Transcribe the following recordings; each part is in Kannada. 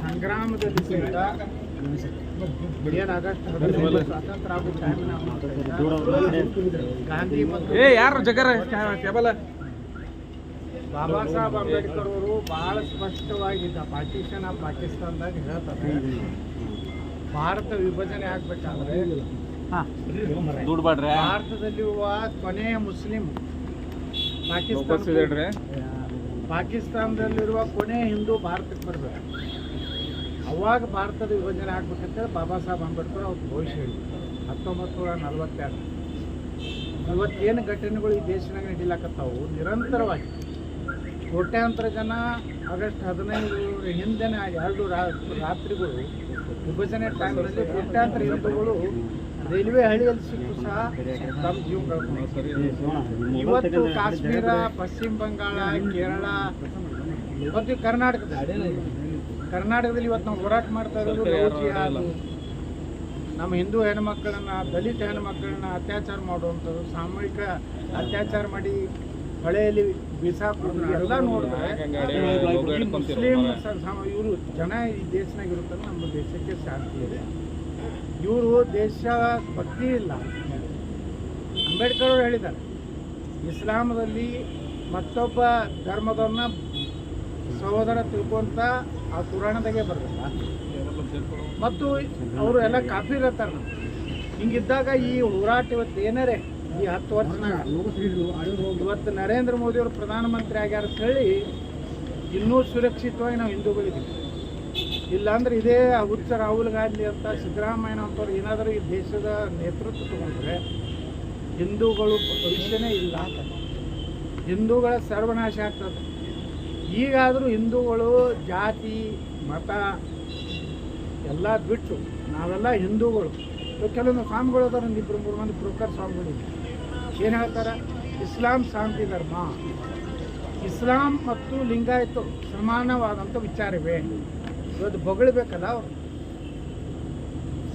ಸಂಗ್ರಾಮದಲ್ಲಿ ಏ ಯಾರು ಜಗರ? ಕೇಬಲ. ಬಾಬಾ ಸಾಹೇಬ್ ಅಂಬೇಡ್ಕರ್ ಅವರು ಬಹಳ ಸ್ಪಷ್ಟವಾಗಿದ್ದ ಪಾಕಿಸ್ತಾನ ಪಾಕಿಸ್ತಾನದಾಗ ಹೇಳ್ತಾರೆ. ಭಾರತ ವಿಭಜನೆ ಆಗ್ಬೇಕಾದ್ರೆ ಭಾರತದಲ್ಲಿರುವ ಕೊನೆಯ ಮುಸ್ಲಿಂ ಪಾಕಿಸ್ತಾನ ಪಾಕಿಸ್ತಾನದಲ್ಲಿರುವ ಕೊನೆ ಹಿಂದೂ ಭಾರತಕ್ಕೆ ಬರಬೇಕು. ಅವಾಗ ಭಾರತದ ವಿಭಜನೆ ಆಗ್ಬೇಕಂತ ಬಾಬಾ ಸಾಹೇಬ್ ಅಂಬೇಡ್ಕರ್ ಅವ್ರ ಭವಿಷ್ಯ ಹೇಳಿದ್ರು ಹತ್ತೊಂಬತ್ತು ನೂರ ನಲವತ್ತೆರಡು. ಇವತ್ತೇನು ಘಟನೆಗಳು ಈ ದೇಶನಾಗ ನಡೀಲಾಕತ್ತಾವು? ನಿರಂತರವಾಗಿ. ಕೋಟ್ಯಾಂತರ ಜನ ಆಗಸ್ಟ್ ಹದಿನೈದು ಹಿಂದಿನ ಎರಡು ರಾತ್ರಿಗಳು ವಿಭಜನೆ ಟೈಮ್ನಲ್ಲಿ ಕೋಟ್ಯಾಂತರ ಹಿಂದೂಗಳು ರೈಲ್ವೆ ಹಳಿಯಲ್ಲಿ ಸಿಕ್ಕು ಸಹ ತಮ್ಮ ಜೀವ ಕಳ್ಕೊಂಡು ಇವತ್ತು ಕಾಶ್ಮೀರ ಪಶ್ಚಿಮ ಬಂಗಾಳ ಕೇರಳ ಮತ್ತು ಕರ್ನಾಟಕ ಕರ್ನಾಟಕದಲ್ಲಿ. ಕರ್ನಾಟಕದಲ್ಲಿ ಇವತ್ತು ನಾವು ಹೋರಾಟ ಮಾಡ್ತಾ ಇರೋದು ನಮ್ಮ ಹಿಂದೂ ಹೆಣ್ಮಕ್ಕಳನ್ನ ದಲಿತ ಹೆಣ್ಮಕ್ಕಳನ್ನ ಅತ್ಯಾಚಾರ ಮಾಡುವಂಥದ್ದು ಸಾಮೂಹಿಕ ಅತ್ಯಾಚಾರ ಮಾಡಿ ಹೊಳೆಯಲ್ಲಿ ಬಿಸಾಕೋದು ಎಲ್ಲ ನೋಡಿದ್ರೆ ಮುಸ್ಲಿಮ್ ಮುಸ್ಲಿಂ ಇವರು ಜನ ಈ ದೇಶನಾಗ ಇರುತ್ತಾರೆ ನಮ್ಮ ದೇಶಕ್ಕೆ ಶಾಂತಿ ಇದೆ. ಇವರು ದೇಶ ಭಕ್ತಿ ಇಲ್ಲ. ಅಂಬೇಡ್ಕರ್ ಅವರು ಹೇಳಿದ್ದಾರೆ, ಇಸ್ಲಾಮದಲ್ಲಿ ಮತ್ತೊಬ್ಬ ಧರ್ಮದವ್ರನ್ನ ಸಹೋದರ ತಿಳ್ಕೊಂತ ಆ ಪುರಾಣದಾಗೆ ಬರಲ್ಲ ಮತ್ತು ಅವರು ಎಲ್ಲ ಕಾಫಿ ಇರತ್ತಾರ ಹಿಂಗಿದ್ದಾಗ ಈ ಹೋರಾಟ ಇವತ್ತು ಏನಾರೇ, ಈ ಹತ್ತು ವರ್ಷನಾಗ ಇವತ್ತು ನರೇಂದ್ರ ಮೋದಿ ಅವರು ಪ್ರಧಾನಮಂತ್ರಿ ಆಗ್ಯಾರ ಅಂತ ಹೇಳಿ ಇನ್ನೂ ಸುರಕ್ಷಿತವಾಗಿ ನಾವು ಹಿಂದೂಗಳಿದ್ದೀವಿ. ಇಲ್ಲಾಂದ್ರೆ ಇದೇ ಹುಚ್ಚ ರಾಹುಲ್ ಗಾಂಧಿ ಅಂತ ಸಿದ್ದರಾಮಯ್ಯ ಅಂತವ್ರು ಏನಾದರೂ ಈ ದೇಶದ ನೇತೃತ್ವ ತಗೊಂಡ್ರೆ ಹಿಂದೂಗಳು ಭವಿಷ್ಯನೇ ಇಲ್ಲ ಅಂತ. ಹಿಂದೂಗಳ ಸರ್ವನಾಶ ಆಗ್ತದೆ. ಈಗಾದರೂ ಹಿಂದೂಗಳು ಜಾತಿ, ಮತ ಎಲ್ಲ ಬಿಟ್ಟು ನಾವೆಲ್ಲ ಹಿಂದೂಗಳು. ಕೆಲವೊಂದು ಸ್ವಾಮಿಗಳು ಅದಾರ ಒಂದು ಇಬ್ಬರು ಮೂರು ಮಂದಿ ಪ್ರಖರ್ ಸ್ವಾಮಿಗಳಿವೆ ಏನು ಹೇಳ್ತಾರೆ? ಇಸ್ಲಾಂ ಶಾಂತಿ ಧರ್ಮ. ಇಸ್ಲಾಂ ಮತ್ತು ಲಿಂಗಾಯತು ಸಮಾನವಾದಂಥ ವಿಚಾರವೇ. ಇವತ್ತು ಬೊಗಳ್ಬೇಕಲ್ಲ ಅವರು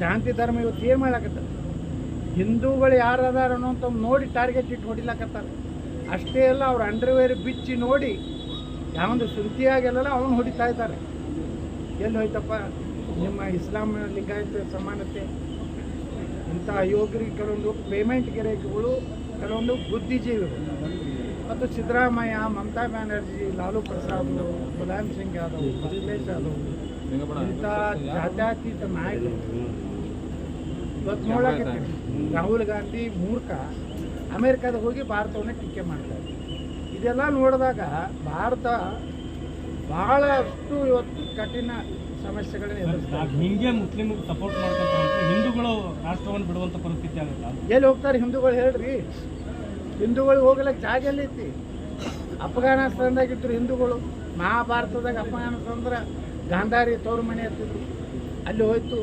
ಶಾಂತಿ ಧರ್ಮ ಇವತ್ತು ಏನು ಮಾಡಕತ್ತಾರೆ ಹಿಂದೂಗಳು ಯಾರು ಅದಾರ ಅನ್ನೋಂಥ ನೋಡಿ ಟಾರ್ಗೆಟ್ ಇಟ್ಟು ಹೊಡಿಲಾಕತ್ತಾರೆ. ಅಷ್ಟೇ ಅಲ್ಲ, ಅವ್ರ ಅಂಡರ್ವೇರ್ ಬಿಚ್ಚಿ ನೋಡಿ ಯಾವೊಂದು ಶ್ರುತಿಯಾಗೆಲ್ಲ ಅವನು ಹೊಡಿತಾ ಇದ್ದಾರೆ. ಎಲ್ಲಿ ಹೋಯ್ತಪ್ಪ? ನಿಮ್ಮ ಇಸ್ಲಾಂ ಲಿಂಗಾಯತ ಸಮಾನತೆ. ಇಂಥ ಯೋಗರಿಗೆ ಕೆಲವೊಂದು ಪೇಮೆಂಟ್ ಗಿರಾಕಿಗಳು ಕೆಲವೊಂದು ಬುದ್ಧಿಜೀವಿಗಳು. ಮತ್ತು ಸಿದ್ದರಾಮಯ್ಯ ಮಮತಾ ಬ್ಯಾನರ್ಜಿ ಲಾಲು ಪ್ರಸಾದ್ ಮುಲಾಯಂ ಸಿಂಗ್ ಯಾದವ್ ಅಖಿಲೇಶ್ ಯಾದವ್ ಇಂಥ ಜಾತ್ಯಾತೀತ ನಾಯಕರು. ಇವತ್ತು ನೋಡಕತ್ತೀವಿ ರಾಹುಲ್ ಗಾಂಧಿ ಮೂರ್ಖ. ಅಮೇರಿಕಾದ ಹೋಗಿ ಭಾರತವನ್ನು ಟೀಕೆ ಮಾಡ್ತಾರೆ ಇದೆಲ್ಲ ನೋಡಿದಾಗ ಭಾರತ ಬಹಳಷ್ಟು ಇವತ್ತು ಕಠಿಣ ಸಮಸ್ಯೆಗಳನ್ನ ಎದುರಿಸ್ತಾರೆ ಹಿಂಗೆ ಮುಸ್ಲಿಂ ಸಪೋರ್ಟ್ ಮಾಡ್ತಾರೆ ಹಿಂದೂಗಳು ರಾಷ್ಟ್ರವನ್ನು ಬಿಡುವಂತ ಪರಿಸ್ಥಿತಿ ಆಗುತ್ತೆ ಎಲ್ಲಿ ಹೋಗ್ತಾರೆ ಹಿಂದೂಗಳು ಹೇಳ್ರಿ? ಹಿಂದೂಗಳು ಹೋಗ್ಲಿಕ್ಕೆ ಜಾಗ ಎಲ್ಲೈತಿ ಅಫ್ಘಾನಿಸ್ತಾನದಾಗ ಇದ್ರು ಹಿಂದೂಗಳು. ಮಹಾಭಾರತದಾಗ ಅಫ್ಘಾನಿಸ್ತಾನದ್ರ ಗಾಂಧಾರಿ ತೋರುಮಣಿ ಮನೆ ಹತ್ತಿದ್ರು ಅಲ್ಲಿ ಹೋಯ್ತು.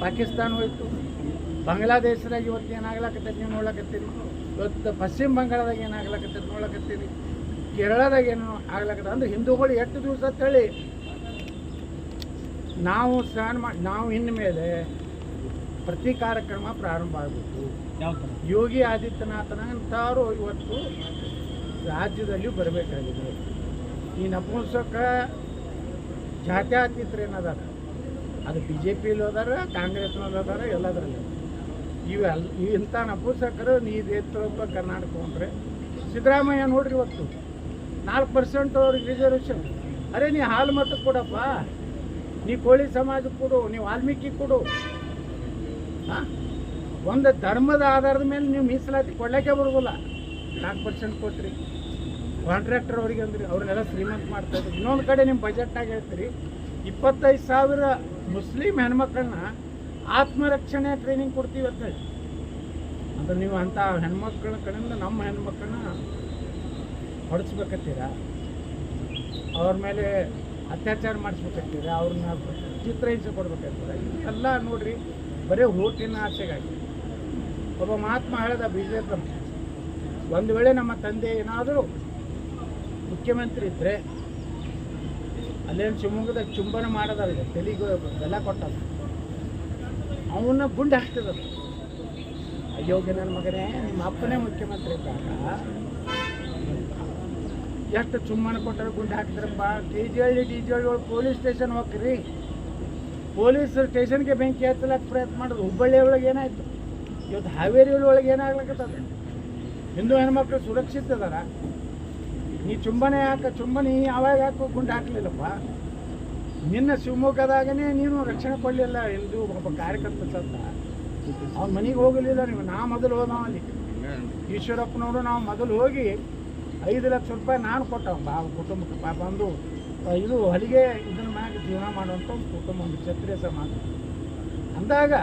ಪಾಕಿಸ್ತಾನ ಹೋಯ್ತು. ಬಾಂಗ್ಲಾದೇಶದಾಗ ಇವತ್ತು ಏನಾಗ್ಲಕತ್ತೈತಿ ನೀವು ನೋಡ್ಲಕತ್ತೀರಿ? ಇವತ್ತು ಪಶ್ಚಿಮ ಬಂಗಾಳದಾಗ ಏನಾಗ್ಲಕತ್ತೈತಿ ನೋಡ್ಲಕತ್ತೀರಿ? ಕೇರಳದಾಗ ಏನು ಆಗ್ಲಕತ್ತ ಅಂದ್ರೆ ಹಿಂದೂಗಳು ಎಷ್ಟು ದಿವಸ ಅಂತೇಳಿ ನಾವು ಸ್ನಾನ ಮಾಡಿ ನಾವು ಇನ್ನು ಮೇಲೆ ಪ್ರತಿ ಕಾರ್ಯಕ್ರಮ ಪ್ರಾರಂಭ ಆಗಬೇಕು. ಯೋಗಿ ಆದಿತ್ಯನಾಥನ ಅಂಥವ್ರು ಇವತ್ತು ರಾಜ್ಯದಲ್ಲಿ ಬರಬೇಕಾಗಿದೆ. ಈ ನಪುಂಸಕ ಜಾತ್ಯಾತೀತರು ಏನದಾರ? ಅದು ಬಿ ಜೆ ಪಿಲಿ ಹೋದಾರ ಕಾಂಗ್ರೆಸ್ನಲ್ಲಿ ಅದಾರ ಎಲ್ಲದರಲ್ಲಿ ಇವೆಲ್ಲ ಇಂಥ ನಪುಂಸಕರು ನೀ ನೇತೃತ್ವ ಕರ್ನಾಟಕ ಅಂದರೆ ಸಿದ್ದರಾಮಯ್ಯ ನೋಡ್ರಿ ಇವತ್ತು. ನಾಲ್ಕು ಪರ್ಸೆಂಟ್ ಅವ್ರಿಗೆ ರಿಸರ್ವೇಷನ್ ಅರೆ ನೀ ಹಾಲು ಮತ್ತು ಕೊಡಪ್ಪ. ನೀ ಕೋಳಿ ಸಮಾಜಕ್ಕೆ ಕೊಡು ನೀವು ವಾಲ್ಮೀಕಿ ಕೊಡು. ಒಂದು ಧರ್ಮದ ಆಧಾರದ ಮೇಲೆ ನೀವು ಮೀಸಲಾತಿ ಕೊಡ್ಲಿಕ್ಕೆ ಬರುವುದಿಲ್ಲ. ನಾಲ್ಕು ಪರ್ಸೆಂಟ್ ಕೊಟ್ರಿ. ಕಾಂಟ್ರಾಕ್ಟರ್ ಅವ್ರಿಗೆ ಅಂದ್ರಿ, ಅವ್ರನ್ನೆಲ್ಲ ಶ್ರೀಮಂತ ಮಾಡ್ತಾ ಇನ್ನೊಂದು ಕಡೆ ನಿಮ್ಮ ಬಜೆಟ್ನಾಗ ಹೇಳ್ತೀರಿ, ಇಪ್ಪತ್ತೈದು ಸಾವಿರ ಮುಸ್ಲಿಂ ಹೆಣ್ಮಕ್ಳನ್ನ ಆತ್ಮರಕ್ಷಣೆ ಟ್ರೈನಿಂಗ್ ಕೊಡ್ತೀವಿ ಅಂತ ಹೇಳಿ. ಅಂದ್ರೆ ನೀವು ಅಂಥ ಹೆಣ್ಮಕ್ಳ ಕಡೆಯಿಂದ ನಮ್ಮ ಹೆಣ್ಮಕ್ಳನ್ನ ಹೊಡೆಸ್ಬೇಕತ್ತೀರ? ಅವ್ರ ಮೇಲೆ ಅತ್ಯಾಚಾರ ಮಾಡಿಸ್ಬೇಕತ್ತೀರ? ಅವ್ರನ್ನ ಚಿತ್ರಹಿಂಸೆ ಕೊಡ್ಬೇಕಂತೀರ ಇದೆಲ್ಲ ನೋಡ್ರಿ ಬರೀ ಓಟಿನ ಆಸೆಗಾಗಿ. ಒಬ್ಬ ಮಹಾತ್ಮ ಹೇಳಿದ ಬಿಜೆಪಿ ಒಂದು ವೇಳೆ ನಮ್ಮ ತಂದೆ ಏನಾದರೂ ಮುಖ್ಯಮಂತ್ರಿ ಇದ್ದರೆ ಅಲ್ಲೇನು ಶಿವಮೊಗ್ಗದ ಚುಂಬನ ಮಾಡೋದಲ್ಲ ತೆಲಿಗೆ ಬೆಲ್ಲ ಕೊಟ್ಟದ ಅವನ್ನ ಗುಂಡು ಹಾಕ್ತದ ಅಯೋಗ್ಯ ನನ್ನ ಮಗನೇ, ನಿಮ್ಮ ಅಪ್ಪನೇ ಮುಖ್ಯಮಂತ್ರಿ ಇದ್ದಾಗ ಎಷ್ಟು ಚುಮ್ಮನ ಕೊಟ್ಟರೆ ಗುಂಡು ಹಾಕ್ತಾರಪ್ಪ? K G Halli D J Halli police station ಹೋಗ್ರಿ. ಪೊಲೀಸ್ ಸ್ಟೇಷನ್ಗೆ ಬೆಂಕಿ ಹಚ್ಚಲಕ್ಕೆ ಪ್ರಯತ್ನ ಮಾಡೋದು ಹುಬ್ಬಳ್ಳಿ ಒಳಗೆ ಏನಾಯ್ತು? ಇವತ್ತು ಹಾವೇರಿ ಒಳಗೆ ಏನಾಗ್ಲಕ್ಕತ್ತದ ಹಿಂದೂ ಹೆಣ್ಮಕ್ಳು ಸುರಕ್ಷಿತ ಅದಾರ. ನೀ ಚುಂಬನೆ ಹಾಕ ಚುಂಬನಿ ಯಾವಾಗ ಹಾಕೋ ಗುಂಡು ಹಾಕ್ಲಿಲ್ಲಪ್ಪ. ನಿನ್ನ ಶಿವಮೊಗ್ಗದಾಗನೇ ನೀನು ರಕ್ಷಣೆ ಕೊಡಲಿಲ್ಲ ಎಂದು ಒಬ್ಬ ಕಾರ್ಯಕರ್ತ ಸತ್ತ. ಅವ್ನ ಮನೆಗೆ ಹೋಗಲಿಲ್ಲ ನೀವು. ನಾ ಮೊದಲು ಹೋದವ ಅಲ್ಲಿ. ಈಶ್ವರಪ್ಪನವರು ನಾವು ಮೊದಲು ಹೋಗಿ ಐದು ಲಕ್ಷ ರೂಪಾಯಿ ನಾನು ಕೊಟ್ಟವ ಬಾ ಕುಟುಂಬಕ್ಕೆ ಬಂದು ಇದು ಹೊಲಿಗೆ ಇದನ್ನ ಜೀವನ ಮಾಡುವಂಥ ಒಂದು ಕುಟುಂಬ ಒಂದು ಕ್ಷತ್ರಿಯ ಸಮಾಜ ಅಂದಾಗ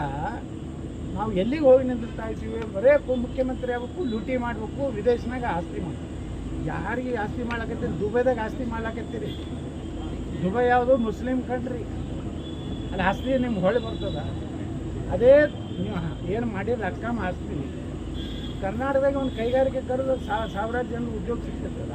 ನಾವು ಎಲ್ಲಿಗೆ ಹೋಗಿ ನಿಂತಿರ್ತಾ ಇದ್ದೀವಿ ಬರೇ ಕು- ಮುಖ್ಯಮಂತ್ರಿ ಆಗಬೇಕು ಲೂಟಿ ಮಾಡಬೇಕು ವಿದೇಶನಾಗ ಆಸ್ತಿ ಮಾಡಬೇಕು ಯಾರಿಗೆ ಆಸ್ತಿ ಮಾಡ್ಲಾಕತ್ತೀರಿ? ದುಬೈದಾಗ ಆಸ್ತಿ ಮಾಡ್ಲಾಕತ್ತೀರಿ? ದುಬೈ ಯಾವುದು ಮುಸ್ಲಿಂ ಕಂಡ್ರಿ. ಅಲ್ಲಿ ಆಸ್ತಿ ನಿಮ್ಗೆ ಹೊಳೆ ಬರ್ತದ. ಅದೇ ನೀವು ಏನು ಮಾಡಿರಿ ಅಕ್ಕಮ್ಮ ಆಸ್ತಿ. ಕರ್ನಾಟಕದಾಗ ಒಂದು ಕೈಗಾರಿಕೆ ಕರೆದು ಸಾವಿರಾರು ಜನ ಉದ್ಯೋಗ ಸಿಗ್ತದಲ್ಲ